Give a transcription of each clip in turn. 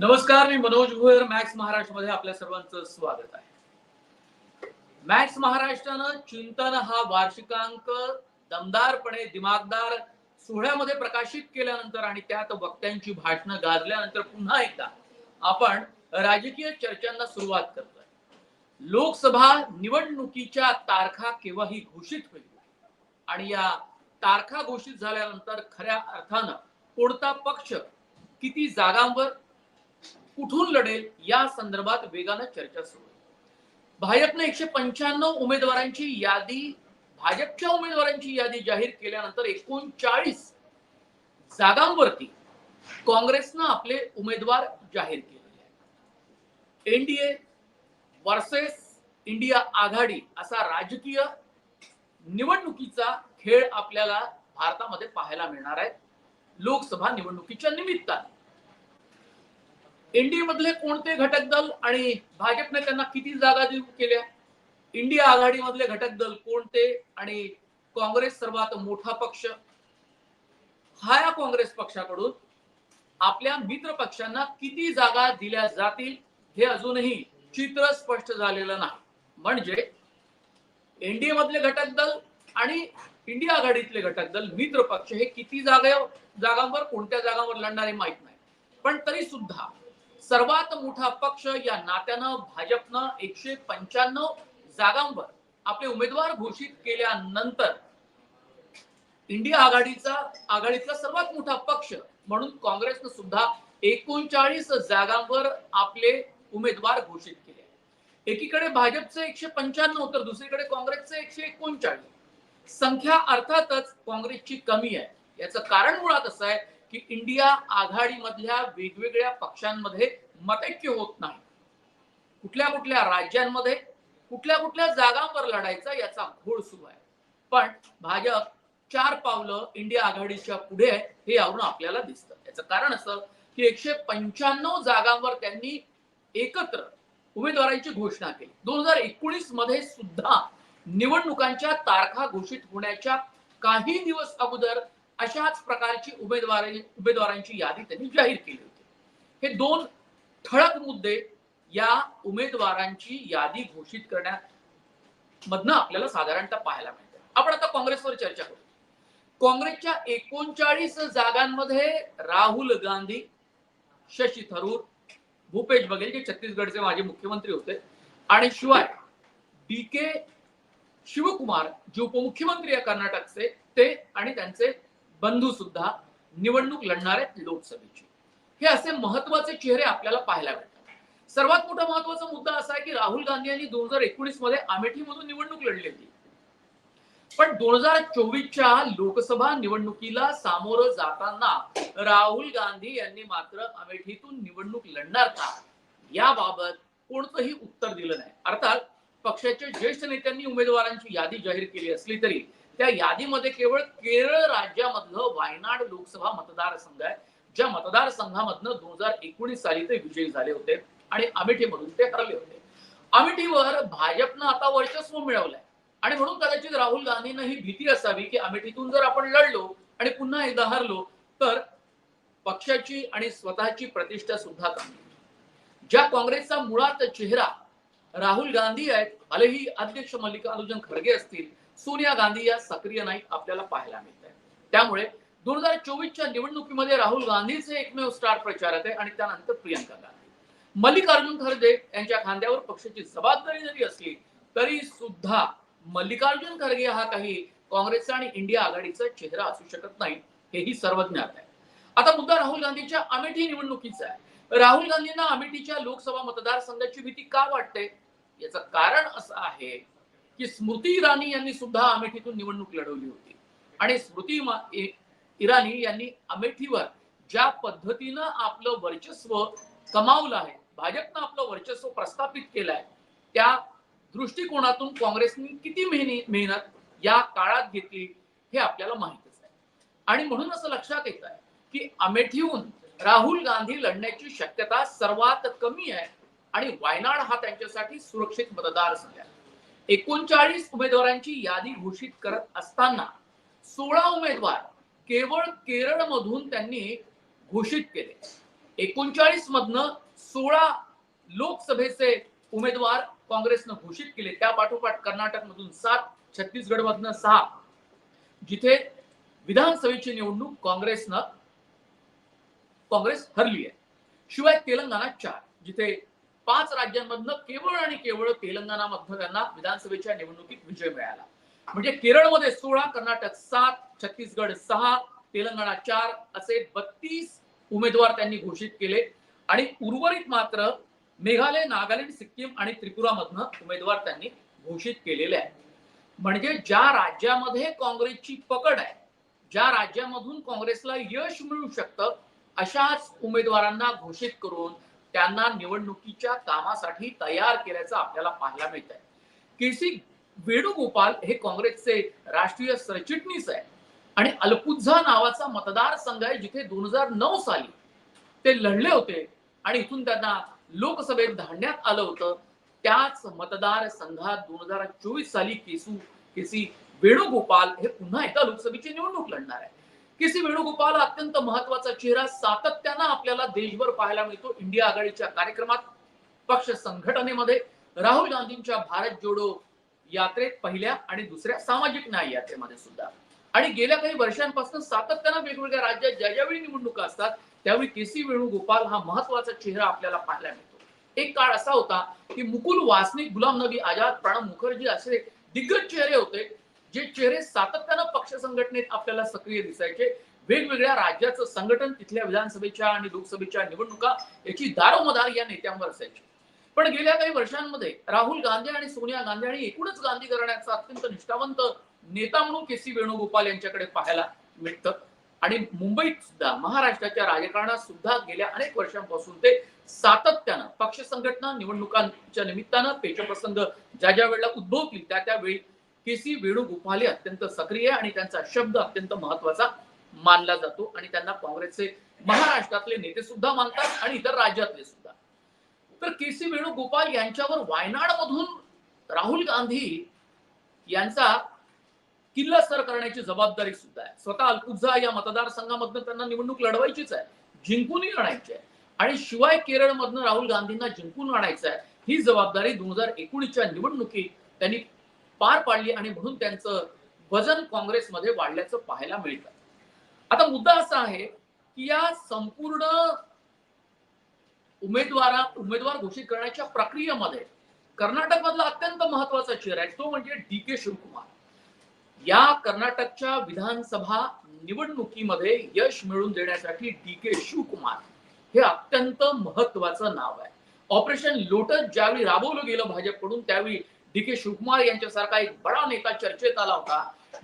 नमस्कार मी मनोज भोयर मॅक्स महाराष्ट्रमध्ये आपल्या सर्वांचं स्वागत आहे. मॅक्स महाराष्ट्रानं चिंतन हा वार्षिकांक दमदारपणे दिमागदार सोहळ्यामध्ये प्रकाशित केल्यानंतर आणि त्यात वक्त्यांची भाषणं गाजल्यानंतर पुन्हा एकदा आपण राजकीय चर्चांना सुरुवात करतोय. लोकसभा निवडणुकीच्या तारखा केव्हाही घोषित होईल? आणि या तारखा घोषित झाल्यानंतर खऱ्या अर्थानं कोणता पक्ष किती जागांवर कुठून लढेल या संदर्भात वेगानं चर्चा सुरू आहे. भाजपने एकशे पंच्याण्णव उमेदवारांची यादी भाजपच्या उमेदवारांची यादी जाहीर केल्यानंतर एकोणचाळीस जागांवरती काँग्रेसनं आपले उमेदवार जाहीर केलेले एनडीए वर्सेस इंडिया आघाडी असा राजकीय निवडणुकीचा खेळ आपल्याला भारतामध्ये पाहायला मिळणार आहे. लोकसभा निवडणुकीच्या निमित्ताने. एनडीए मधले कोणते घटक दल आणि भाजपने त्यांना किती जागा देऊ केल्या? इंडिया आघाडीमधले घटक दल कोणते आणि काँग्रेस सर्वात मोठा पक्ष? हा या काँग्रेस पक्षाकडून आपल्या मित्र पक्षांना किती जागा दिल्या जातील हे अजूनही चित्र स्पष्ट झालेलं नाही. म्हणजे एनडीए मधले घटक दल आणि इंडिया आघाडीतले घटक दल मित्र पक्ष हे किती जागा जागांवर कोणत्या जागांवर लढणार हे माहीत नाही. पण तरी सुद्धा सर्वात मोठा पक्ष या नात्यानं भाजपनं एकशे पंच्याण्णव जागांवर आपले उमेदवार घोषित केल्यानंतर इंडिया आघाडीचा आघाडीतला सर्वात मोठा पक्ष म्हणून काँग्रेसनं सुद्धा एकोणचाळीस जागांवर आपले उमेदवार घोषित केले. एकीकडे भाजपचे एकशे पंच्याण्णव तर दुसरीकडे काँग्रेसचे एकशे एकोणचाळीस. संख्या अर्थातच काँग्रेसची कमी आहे. याचं कारण मुळात असं आहे की इंडिया आघाडीमधल्या वेगवेगळ्या पक्षांमध्ये मतैक्य होत नाही. कुठल्या कुठल्या राज्यांमध्ये कुठल्या कुठल्या जागांवर लढायचा याचा घोळ सुरू आहे. पण भाजप चार पावलं इंडिया आघाडीच्या पुढे आहे हे यावरून आपल्याला दिसतं. याचं कारण असं की एकशे पंच्याण्णव जागांवर त्यांनी एकत्र उमेदवारांची घोषणा केली. दोन हजार एकोणीसमध्ये सुद्धा निवडणुकांच्या तारखा घोषित होण्याच्या काही दिवस अगोदर अशाच प्रकारची उमेदवार उमेदवारांची यादी त्यांनी जाहीर केली होती. हे दोन ठळक मुद्दे या उमेदवारांची यादी घोषित करण्यात मधनं आपल्याला साधारणतः पाहायला मिळते. आपण आता काँग्रेसवर चर्चा करू. काँग्रेसच्या एकोणचाळीस जागांमध्ये राहुल गांधी शशी थरूर भूपेश बघेल जे छत्तीसगडचे माजी मुख्यमंत्री होते आणि शिवाय डी के शिवकुमार जे उपमुख्यमंत्री आहे कर्नाटकचे ते आणि त्यांचे बंधू सुद्धा निवडणूक लढणार आहेत लोकसभेची. हे असे महत्त्वाचे चेहरे आपल्याला पाहायला मिळतात. सर्वात मोठा महत्त्वाचा मुद्दा असा आहे की राहुल गांधी यांनी दोन हजार एकोणीसमध्ये अमेठीमधून निवडणूक लढली होती पण दोन हजार चोवीसच्या लोकसभा निवडणुकीला सामोरं जाताना राहुल गांधी यांनी मात्र अमेठीतून निवडणूक लढणार का? याबाबत कोणतंही उत्तर दिलं नाही. अर्थात पक्षाच्या ज्येष्ठ नेत्यांनी उमेदवारांची यादी जाहीर केली असली तरी त्या यादीमध्ये केवळ केरळ राज्यामधलं वायनाड लोकसभा मतदारसंघ आहे ज्या मतदारसंघामधनं दोन हजार एकोणीस साली ते विजयी झाले होते आणि अमेठीमधून ते हरले होते. अमेठीवर भाजपनं आता वर्चस्व मिळवलंय आणि म्हणून कदाचित राहुल गांधींना ही भीती असावी की अमेठीतून जर आपण लढलो आणि पुन्हा एकदा हरलो तर पक्षाची आणि स्वतःची प्रतिष्ठा सुद्धा कमी ज्या काँग्रेसचा मुळात चेहरा राहुल गांधी आहेत भलेही अध्यक्ष मल्लिकार्जुन खरगे असतील सोनिया गांधी या सक्रिय नाही आपल्याला पाहायला मिळत आहे त्यामुळे दोन हजार चोवीसच्या निवडणुकीमध्ये राहुल गांधीचे एकमेव स्टार प्रचारक आहे आणि त्यानंतर प्रियंका गांधी. मल्लिकार्जुन खरगे यांच्या खांद्यावर पक्षाची जबाबदारी जरी असली तरी सुद्धा मल्लिकार्जुन खरगे हा काही काँग्रेसचा आणि इंडिया आघाडीचा चेहरा असू शकत नाही हेही सर्वज्ञात आहे. आता मुद्दा राहुल गांधीच्या अमेठी निवडणुकीचा आहे. राहुल गांधींना अमेठीच्या लोकसभा मतदारसंघाची भीती का वाटते? याचं कारण असं आहे की स्मृती इराणी यांनी सुद्धा अमेठीतून निवडणूक लढवली होती. आणि स्मृती इराणी यांनी अमेठीवर ज्या पद्धतीनं आपलं वर्चस्व कमावलं आहे भाजपनं आपलं वर्चस्व प्रस्थापित केलं आहे त्या दृष्टिकोनातून काँग्रेसने किती मेहनी मेहनत या काळात घेतली हे आपल्याला माहितच आहे. आणि म्हणून असं लक्षात येत आहे की अमेठीहून राहुल गांधी लढण्याची शक्यता सर्वात कमी आहे आणि वायनाड हा त्यांच्यासाठी सुरक्षित मतदारसंघ आहे एकोणचाळीस उमेदवारांची यादी घोषित करत असताना सोळा उमेदवार केवळ केरळमधून त्यांनी घोषित केले. एकोणचाळीस मधनं सोळा लोकसभेचे उमेदवार काँग्रेसनं घोषित केले. त्या पाठोपाठ कर्नाटक मधून सात छत्तीसगड मधनं सहा. जिथे विधानसभेची निवडणूक काँग्रेसनं काँग्रेस हरली आहे. शिवाय तेलंगणा चार. जिथे पाच राज्यांमधनं केवळ आणि केवळ तेलंगणामधनं त्यांना विधानसभेच्या निवडणुकीत विजय मिळाला. म्हणजे केरळमध्ये सोळा कर्नाटक सात छत्तीसगड सहा तेलंगणा चार असे बत्तीस उमेदवार त्यांनी घोषित केले. आणि उर्वरित मात्र मेघालय नागालँड सिक्कीम आणि त्रिपुरामधनं उमेदवार त्यांनी घोषित केलेले आहेत. म्हणजे ज्या राज्यामध्ये काँग्रेसची पकड आहे ज्या राज्यामधून काँग्रेसला यश मिळू शकतं अशाच उमेदवारांना घोषित करून त्यांना निवडणुकीच्या कामासाठी तयार केल्याचं आपल्याला पाहायला मिळत आहे के सी वेणुगोपाल हे काँग्रेसचे राष्ट्रीय सरचिटणीस आहे आणि अल्पुझा नावाचा मतदारसंघ आहे जिथे दोन हजार नऊ साली ते लढले होते आणि इथून त्यांना लोकसभेत धाडण्यात आलं होतं. त्याच मतदारसंघात दोन हजार चोवीस साली केसू केसी वेणुगोपाल हे पुन्हा एकदा लोकसभेची निवडणूक लढणार आहे केसी वेणुगोपाल अत्यंत महत्त्वाचा चेहरा सातत्यानं आपल्याला देशभर पाहायला मिळतो. इंडिया आघाडीच्या कार्यक्रमात पक्ष संघटनेमध्ये राहुल गांधींच्या भारत जोडो यात्रेत पहिल्या आणि दुसऱ्या सामाजिक न्याय यात्रेमध्ये सुद्धा. आणि गेल्या काही वर्षांपासून सातत्यानं वेगवेगळ्या राज्यात ज्या ज्यावेळी निवडणुका असतात त्यावेळी केसी वेणुगोपाल हा महत्त्वाचा चेहरा आपल्याला पाहायला मिळतो. एक काळ असा होता की मुकुल वासनिक गुलाम नबी आझाद प्रणब मुखर्जी असे दिग्गज चेहरे होते. जे चेहरे सातत्यानं पक्ष संघटनेत आपल्याला सक्रिय दिसायचे वेगवेगळ्या राज्याचं संघटन तिथल्या विधानसभेच्या आणि लोकसभेच्या निवडणुका याची दारोमदार या नेत्यांवर असायची. पण गेल्या काही वर्षांमध्ये राहुल गांधी आणि सोनिया गांधी आणि एकूणच गांधी घराण्याचा अत्यंत निष्ठावंत नेता म्हणून के सी वेणुगोपाल यांच्याकडे पाहायला मिळतं. आणि मुंबईत सुद्धा महाराष्ट्राच्या राजकारणात सुद्धा गेल्या अनेक वर्षांपासून ते सातत्यानं पक्ष संघटना निवडणुकांच्या निमित्तानं पेचप्रसंग ज्या ज्या वेळेला उद्भवतील त्या त्यावेळी के सी वेणुगोपाल हे अत्यंत सक्रिय आणि त्यांचा शब्द अत्यंत महत्त्वाचा मानला जातो आणि त्यांना काँग्रेसचे महाराष्ट्रातले नेते सुद्धा मानतात आणि इतर राज्यातले सुद्धा. तर के सी वेणुगोपाल यांच्यावर वायनाड मधून राहुल गांधी यांचा किल्ला सर करण्याची जबाबदारी सुद्धा आहे. स्वतः अल्पुझा या मतदारसंघामधनं त्यांना निवडणूक लढवायचीच आहे जिंकूनही आणायची आहे. आणि शिवाय केरळमधनं राहुल गांधींना जिंकून आणायचं आहे ही जबाबदारी दोन हजार एकोणीसच्या निवडणुकीत त्यांनी पार पाडली आणि म्हणून त्यांचं वजन काँग्रेसमध्ये वाढल्याचं पाहायला मिळतं. आता मुद्दा असा आहे की या संपूर्ण उमेदवारा उमेदवार घोषित करण्याच्या प्रक्रियेमध्ये कर्नाटक मधला अत्यंत महत्त्वाचा चेहरा आहे तो म्हणजे डी के शिवकुमार. या कर्नाटकच्या विधानसभा निवडणुकीमध्ये यश मिळवून देण्यासाठी डी के शिवकुमार हे अत्यंत महत्वाचं नाव आहे. ऑपरेशन लोटस ज्यावेळी राबवलं गेलं भाजपकडून त्यावेळी डी के शिवकुमार यांच्यासारखा एक बडा नेता चर्चेत आला होता.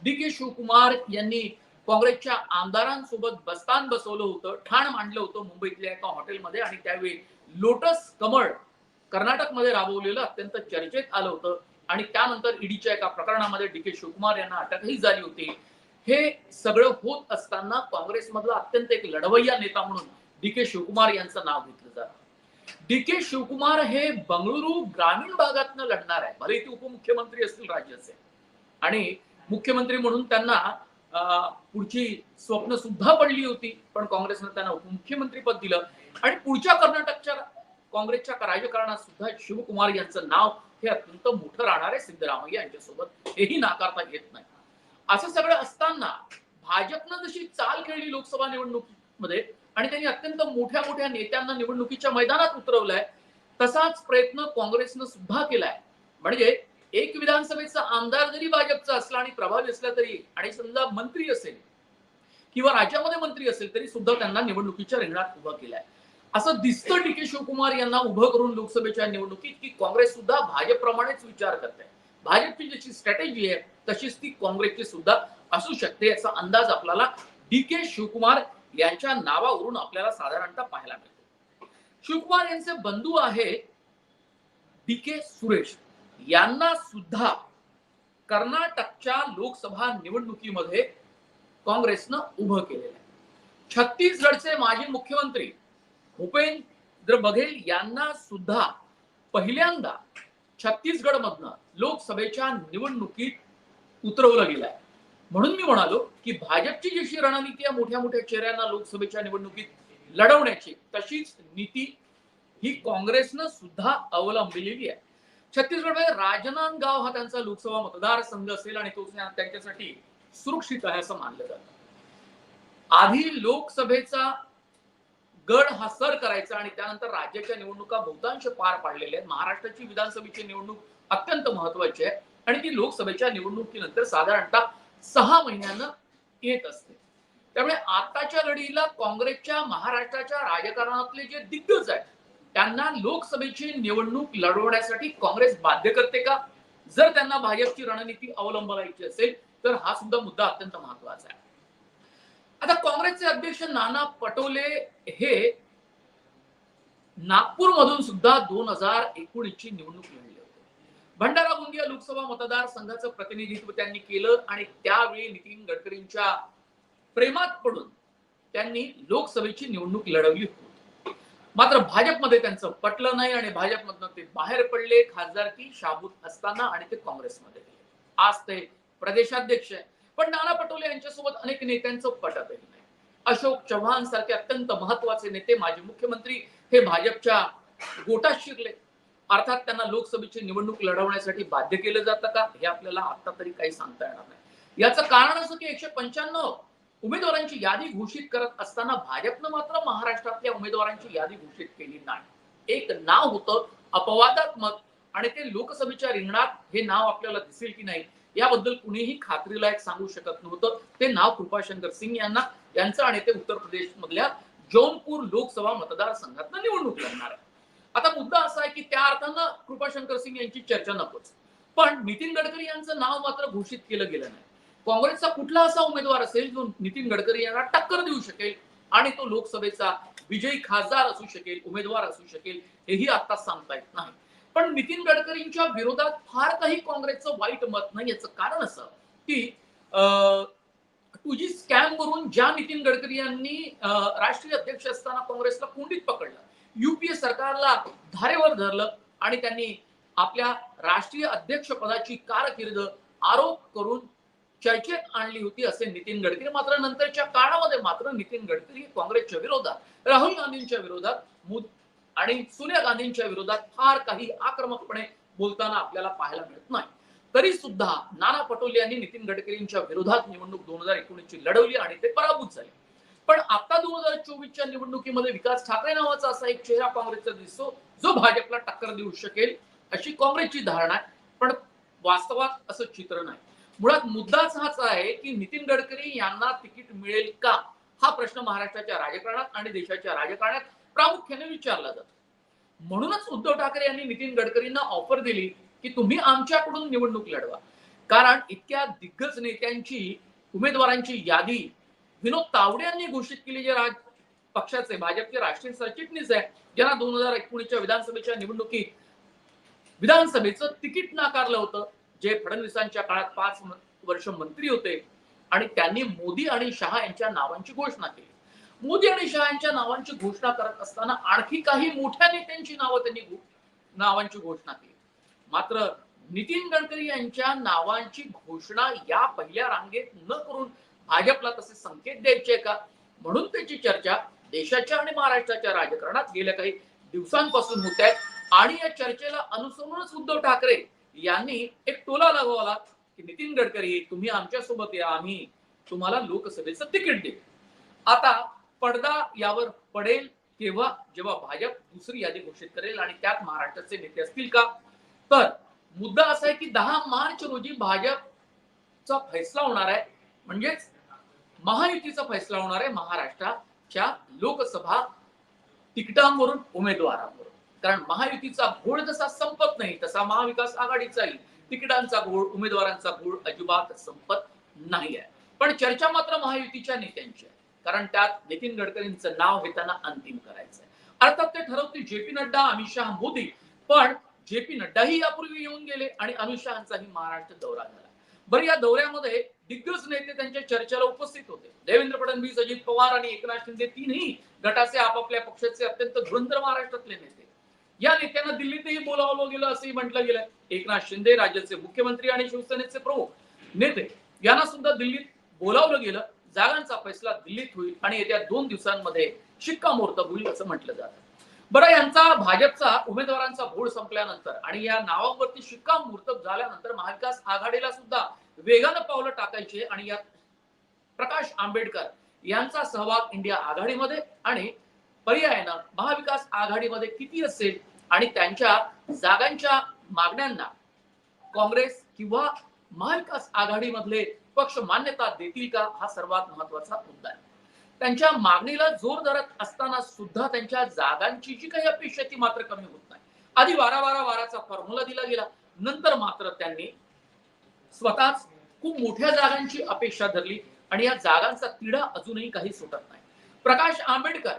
डी के शिवकुमार यांनी काँग्रेसच्या आमदारांसोबत बस्तान बसवलं होतं ठाण मांडलं होतं मुंबईतल्या एका हॉटेलमध्ये आणि त्यावेळी लोटस कमळ कर्नाटकमध्ये राबवलेलं अत्यंत चर्चेत आलं होतं आणि त्यानंतर ईडीच्या एका प्रकरणामध्ये डी के शिवकुमार यांना अटकही झाली होती. हे सगळं होत असताना काँग्रेसमधला अत्यंत एक लढवय्या नेता म्हणून डी के शिवकुमार यांचं नाव घेतलं जातं. डी के शिवकुमार हे बंगळुरू ग्रामीण भागातनं लढणार आहे. भले ते उपमुख्यमंत्री असतील राज्याचे. आणि मुख्यमंत्री म्हणून त्यांना पुढची स्वप्न सुद्धा पडली होती पण काँग्रेसनं त्यांना उपमुख्यमंत्री पद दिलं. आणि पुढच्या कर्नाटकच्या काँग्रेसच्या राजकारणात सुद्धा शिवकुमार यांचं नाव हे अत्यंत मोठं राहणार आहे सिद्धरामय्या यांच्यासोबत. हेही नाकारता येत नाही. असं सगळं असताना भाजपनं जशी चाल खेळली लोकसभा निवडणुकीमध्ये आणि त्यांनी अत्यंत मोठ्या मोठ्या नेत्यांना निवडणुकीच्या मैदानात उतरवलाय. तसाच प्रयत्न काँग्रेसनं सुद्धा केलाय. म्हणजे एक विधानसभेचा आमदार जरी भाजपचा असला आणि प्रभावी असला तरी आणि समजा मंत्री असेल किंवा राज्यामध्ये मंत्री असेल तरी सुद्धा त्यांना निवडणुकीच्या रिंगणात उभं केलंय. असं दिसतं डी के शिवकुमार यांना उभं करून लोकसभेच्या निवडणुकीत की काँग्रेस सुद्धा भाजपप्रमाणेच विचार करते भाजपची जशी स्ट्रॅटेजी आहे तशीच ती काँग्रेसची सुद्धा असू शकते याचा अंदाज आपल्याला डी के शिवकुमार यांच्या नावावरून आपल्याला साधारणतः पाहायला मिळतो. शिवकुमार यांचे बंधू आहे डी के सुरेश. यांना सुद्धा कर्नाटकच्या लोकसभा निवडणुकीमध्ये काँग्रेसनं उभं केलेलं आहे. छत्तीसगडचे माजी मुख्यमंत्री भूपेंद्र बघेल यांना सुद्धा पहिल्यांदा छत्तीसगड मधनं लोकसभेच्या निवडणुकीत उतरवलं गेलंय. म्हणून मी म्हणालो की भाजपची जशी रणनीती आहे मोठ्या मोठ्या चेहऱ्यांना लोकसभेच्या निवडणुकीत लढवण्याची तशीच नीती ही काँग्रेसनं सुद्धा अवलंबिलेली आहे. छत्तीसगडमध्ये राजनांदगाव हा त्यांचा लोकसभा मतदारसंघ असेल आणि तो त्यांच्यासाठी सुरक्षित आहे असं मानलं जात. आधी लोकसभेचा गड हा सर करायचा आणि त्यानंतर राज्याच्या निवडणुका बहुतांश पार पाडलेल्या आहेत. महाराष्ट्राची विधानसभेची निवडणूक अत्यंत महत्वाची आहे आणि ती लोकसभेच्या निवडणुकीनंतर साधारणतः सहा महिन्यानं येत असते. त्यामुळे आताच्या घडीला काँग्रेसच्या महाराष्ट्राच्या राजकारणातले जे दिग्गज आहेत त्यांना लोकसभेची निवडणूक लढवण्यासाठी काँग्रेस बाध्य करते का? जर त्यांना भाजपची रणनीती अवलंबायची असेल तर हा सुद्धा मुद्दा अत्यंत महत्त्वाचा आहे. आता काँग्रेसचे अध्यक्ष नाना पटोले हे नागपूर मधून सुद्धा दोन हजार एकोणीसची निवडणूक भंडारा गोंदिया लोकसभा मतदारसंघाचं प्रतिनिधित्व त्यांनी केलं आणि त्यावेळी नितीन गडकरींच्या प्रेमात पडून त्यांनी लोकसभेची निवडणूक लढवली होती. मात्र भाजपमध्ये त्यांचं पटलं नाही आणि भाजपमधनं ते बाहेर पडले. खासदारकी शाबूत असताना आणि ते काँग्रेसमध्ये गेले. आज ते प्रदेशाध्यक्ष आहे पण नाना पटोले यांच्यासोबत अनेक नेत्यांचं पटतही नाही. अशोक चव्हाण सारखे अत्यंत महत्त्वाचे नेते माजी मुख्यमंत्री हे भाजपच्या गोटात शिरले अर्थात त्यांना लोकसभेची निवडणूक लढवण्यासाठी बाध्य केलं जातं का? हे आपल्याला आता तरी काही सांगता येणार नाही. याचं कारण असं की एकशे पंच्याण्णव उमेदवारांची यादी घोषित करत असताना भाजपनं मात्र महाराष्ट्रातल्या उमेदवारांची यादी घोषित केली नाही. एक नाव होतं अपवादात्मक आणि ते लोकसभेच्या रिंगणात हे नाव आपल्याला दिसेल की नाही याबद्दल कुणीही खात्रीलायक सांगू शकत नव्हतं. ते नाव कृपाशंकर सिंग यांना यांचं आणि ते उत्तर प्रदेश मधल्या जौनपूर लोकसभा मतदारसंघात निवडणूक लढणार आहे. आता मुद्दा असा आहे की त्या अर्थानं कृपाशंकर सिंग यांची चर्चा नकोच. पण नितीन गडकरी यांचं नाव मात्र घोषित केलं गेलं नाही. काँग्रेसचा कुठला असा उमेदवार असेल जो नितीन गडकरी यांना टक्कर देऊ शकेल आणि तो लोकसभेचा विजयी खासदार असू शकेल उमेदवार असू शकेल हेही आता सांगता येत नाही. पण नितीन गडकरींच्या विरोधात फार काही काँग्रेसचं वाईट मत नाही. याचं कारण असं की टू जी स्कॅम वरून ज्या नितीन गडकरी यांनी राष्ट्रीय अध्यक्ष असताना काँग्रेसला कोंडीत पकडलं युपीए सरकारला धारेवर धरलं आणि त्यांनी आपल्या राष्ट्रीय अध्यक्ष पदाची कारकीर्द आरोप करून चर्चेत आणली होती असे नितीन गडकरी. मात्र नंतरच्या काळामध्ये मात्र नितीन गडकरी काँग्रेसच्या विरोधात राहुल गांधींच्या विरोधात आणि सोनिया गांधींच्या विरोधात फार काही आक्रमकपणे बोलताना आपल्याला पाहायला मिळत नाही. तरी सुद्धा नाना पटोले यांनी नितीन गडकरींच्या विरोधात निवडणूक दोन हजार एकोणीसची लढवली आणि ते पराभूत झाले. पण आता दोन हजार चोवीसच्या निवडणुकीमध्ये विकास ठाकरे नावाचा असा एक चेहरा काँग्रेसचा दिसतो जो भाजपला टक्कर देऊ शकेल अशी काँग्रेसची धारणा आहे. पण वास्तवात असं चित्र नाही. मुळात मुद्दाच हाच आहे की नितीन गडकरी यांना तिकीट मिळेल का? हा प्रश्न महाराष्ट्राच्या राजकारणात आणि देशाच्या राजकारणात प्रामुख्याने विचारला जातो. म्हणूनच उद्धव ठाकरे यांनी नितीन गडकरींना ऑफर दिली की तुम्ही आमच्याकडून निवडणूक लढवा. कारण इतक्या दिग्गज नेत्यांची उमेदवारांची यादी विनोद तावडे यांनी घोषित केली जे राज पक्षाचे भाजपचे राष्ट्रीय सरचिटणीस आहे ज्यांना दोन हजार एकोणीसच्या विधानसभेच्या निवडणुकीत विधानसभेचं तिकीट नाकारलं होतं जे फडणवीसांच्या काळात पाच वर्ष मंत्री होते. आणि त्यांनी मोदी आणि शहा यांच्या नावांची घोषणा केली. मोदी आणि शहा यांच्या नावांची घोषणा करत असताना आणखी काही मोठ्या नेत्यांची नावं त्यांनी नावांची घोषणा केली. मात्र नितीन गडकरी यांच्या नावांची घोषणा या पहिल्या रांगेत न करून भाजपला तसे संकेत द्यायचे का? म्हणून त्याची चर्चा देशाच्या आणि महाराष्ट्राच्या राजकारणात गेल्या काही दिवसांपासून होत आहे. आणि या चर्चेला अनुसरूनच उद्धव ठाकरे यांनी एक टोला लागवला की नितीन गडकरी तुम्ही आमच्यासोबत या आम्ही तुम्हाला लोकसभेचं तिकीट देऊ. आता पडदा यावर पडेल केव्हा जेव्हा भाजप दुसरी यादी घोषित करेल आणि त्यात महाराष्ट्राचे नेते असतील का? तर मुद्दा असा आहे की दहा मार्च रोजी भाजपचा फैसला होणार आहे. म्हणजेच महायुतीचा फैसला होणार आहे महाराष्ट्राच्या लोकसभा तिकिटांवरून उमेदवारांवरून. कारण महायुतीचा घोळ जसा संपत नाही तसा महाविकास आघाडीचाही तिकिटांचा घोळ उमेदवारांचा घोळ अजिबात संपत नाही आहे पण चर्चा मात्र महायुतीच्या नेत्यांची आहे. कारण त्यात नितीन गडकरींचं नाव हे त्यांना अंतिम करायचं आहे अर्थात ते ठरवते जे पी नड्डा अमित शहा मोदी. पण जे पी नड्डाही यापूर्वी येऊन गेले आणि अमित शहाचाही महाराष्ट्र दौरा झाला. बरं या दौऱ्यामध्ये दिग्गज नेते त्यांच्या चर्चेला उपस्थित होते. देवेंद्र फडणवीस अजित पवार आणि एकनाथ शिंदे तीनही गटाचे आपापल्या पक्षाचे अत्यंत धुरंधर महाराष्ट्रातले नेते. या नेत्यांना दिल्लीतही बोलावलं गेलं असंही म्हटलं गेलं एकनाथ शिंदे राज्याचे मुख्यमंत्री आणि शिवसेनेचे प्रमुख नेते. यांना सुद्धा दिल्लीत बोलावलं गेलं. जागांचा फैसला दिल्लीत होईल आणि येत्या दोन दिवसांमध्ये शिक्कामोर्तब होईल असं म्हटलं जातं. बरं यांचा भाजपचा उमेदवारांचा घोळ संपल्यानंतर आणि या नावावरती शिक्कामोर्तब झाल्यानंतर महाविकास आघाडीला सुद्धा वेगानं पावलं टाकायचे आणि यात प्रकाश आंबेडकर यांचा सहभाग इंडिया आघाडीमध्ये आणि पर्यायानं महाविकास आघाडीमध्ये किती असेल आणि त्यांच्या जागांच्या मागण्यांना काँग्रेस किंवा महाविकास आघाडीमधले पक्ष मान्यता देतील का हा सर्वात महत्त्वाचा मुद्दा आहे. त्यांच्या मागणीला जोर धरत असताना सुद्धा त्यांच्या जागांची जी काही अपेक्षा ती मात्र कमी होत नाही. आधी बारा बारा बाराचा फॉर्म्युला दिला गेला. नंतर मात्र त्यांनी स्वतःच खूप मोठ्या जागांची अपेक्षा धरली आणि या जागांचा तिढा अजूनही काही सुटत नाही. प्रकाश आंबेडकर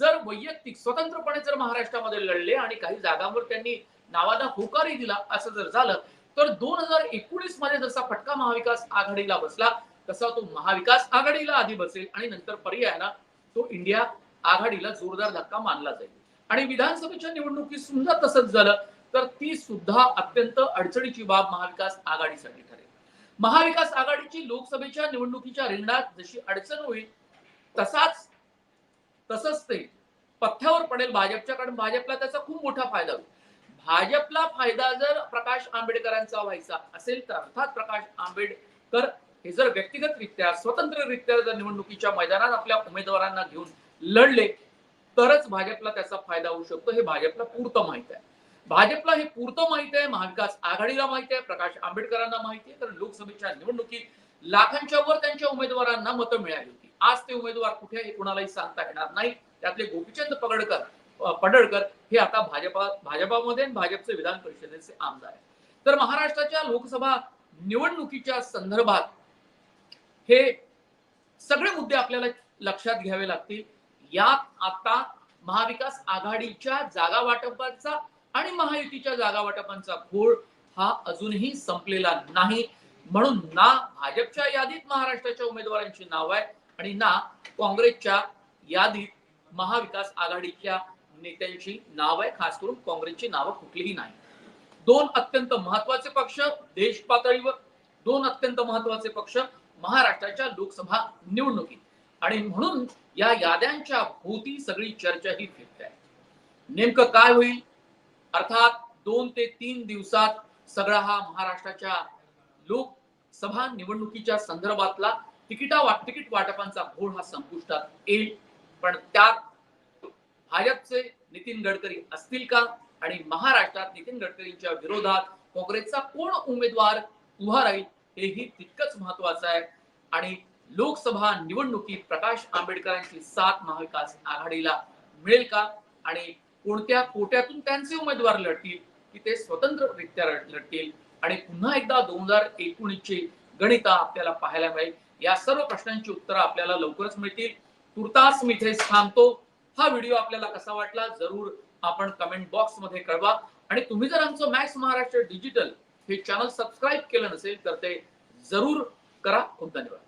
जर वैयक्तिक स्वतंत्रपणे जर महाराष्ट्रामध्ये लढले आणि काही जागांवर त्यांनी नावाला होकारही दिला असं जर झालं तर दोन हजार एकोणीसमध्ये जसा फटका महाविकास आघाडीला बसला तसा तो महाविकास आघाडीला आधी बसेल आणि नंतर पर्यायाला तो इंडिया आघाडीला जोरदार धक्का मानला जाईल. आणि विधानसभेच्या निवडणुकीत सुद्धा तसंच झालं तर ती सुद्धा अत्यंत अडचणीची बाब महाविकास आघाडीसाठी ठरेल. महाविकास आघाडीची लोकसभेच्या निवडणुकीच्या रिंगणात जशी अडचण होईल तसाच तसंच ते पथ्यावर पडेल भाजपच्या कारण भाजपला त्याचा खूप मोठा फायदा होईल. भाजपला फायदा जर प्रकाश आंबेडकरांचा व्हायचा असेल तर अर्थात प्रकाश आंबेडकर हे जर व्यक्तिगतरित्या स्वतंत्ररित्या जर निवडणुकीच्या मैदानात आपल्या उमेदवारांना घेऊन लढले तरच भाजपला त्याचा फायदा होऊ शकतो. हे भाजपला पुरतं माहीत आहे. भाजपला हे पुरतं माहीत आहे. महाविकास आघाडीला माहिती आहे. प्रकाश आंबेडकरांना माहिती आहे. कारण लोकसभेच्या निवडणुकीत लाखांच्या वर त्यांच्या उमेदवारांना मतं मिळाली होती. आज ते उमेदवार कुठे आहे हे कुणालाही सांगता येणार नाही. त्यातले गोपीचंद पगडकर पडळकर हे आता भाजपा भाजपामध्ये भाजपचे विधान परिषदेचे आमदार आहेत. तर महाराष्ट्राच्या लोकसभा निवडणुकीच्या संदर्भात हे सगळे मुद्दे आपल्याला लक्षात घ्यावे लागतील. यात आता महाविकास आघाडीच्या जागा वाटपांचा आणि महायुतीच्या जागा वाटपांचा घोळ हा अजूनही संपलेला नाही. म्हणून ना भाजपच्या यादीत महाराष्ट्राच्या उमेदवारांची नाव आहे आणि ना काँग्रेसच्या यादीत महाविकास आघाडीच्या नेत्यांची नाव आहे खास करून काँग्रेसची नावं कुठलीही नाही. दोन अत्यंत महत्त्वाचे पक्ष देश पातळीवर दोन अत्यंत महत्त्वाचे पक्ष महाराष्ट्राच्या लोकसभा निवडणुकीत. आणि म्हणून या याद्यांच्या भोवती सगळी चर्चा ही फिरते आहे. नेमकं काय होईल? अर्थात दोन ते तीन दिवसात सगळा हा महाराष्ट्राच्या लोकसभा निवडणुकीच्या संदर्भातला तिकिटा वाट तिकीट वाटपांचा घोळ हा संपुष्टात येईल. पण त्यात भाजपचे नितीन गडकरी असतील का? आणि महाराष्ट्रात नितीन गडकरींच्या विरोधात काँग्रेसचा कोण उमेदवार उभा राहील? हेही तितकंच महत्वाचं आहे. आणि लोकसभा निवडणुकीत प्रकाश आंबेडकरांची साथ महाविकास आघाडीला मिळेल का? आणि कोणत्या कोट्यातून त्यांचे उमेदवार लढतील? की ते स्वतंत्ररित्या लढतील? आणि पुन्हा एकदा दोन हजार एकोणीसची गणिता आपल्याला पाहायला मिळेल. या सर्व प्रश्नांची उत्तरं आपल्याला लवकरच मिळतील. तुर्तास मी इथे थांबतो. हा व्हिडिओ आपल्याला कसा वाटला? जरूर आपण कमेंट बॉक्समध्ये कळवा. आणि तुम्ही जर आमचं मॅक्स महाराष्ट्र डिजिटल हे चॅनल सबस्क्राईब केलं नसेल तर ते जरूर करा. खूप धन्यवाद.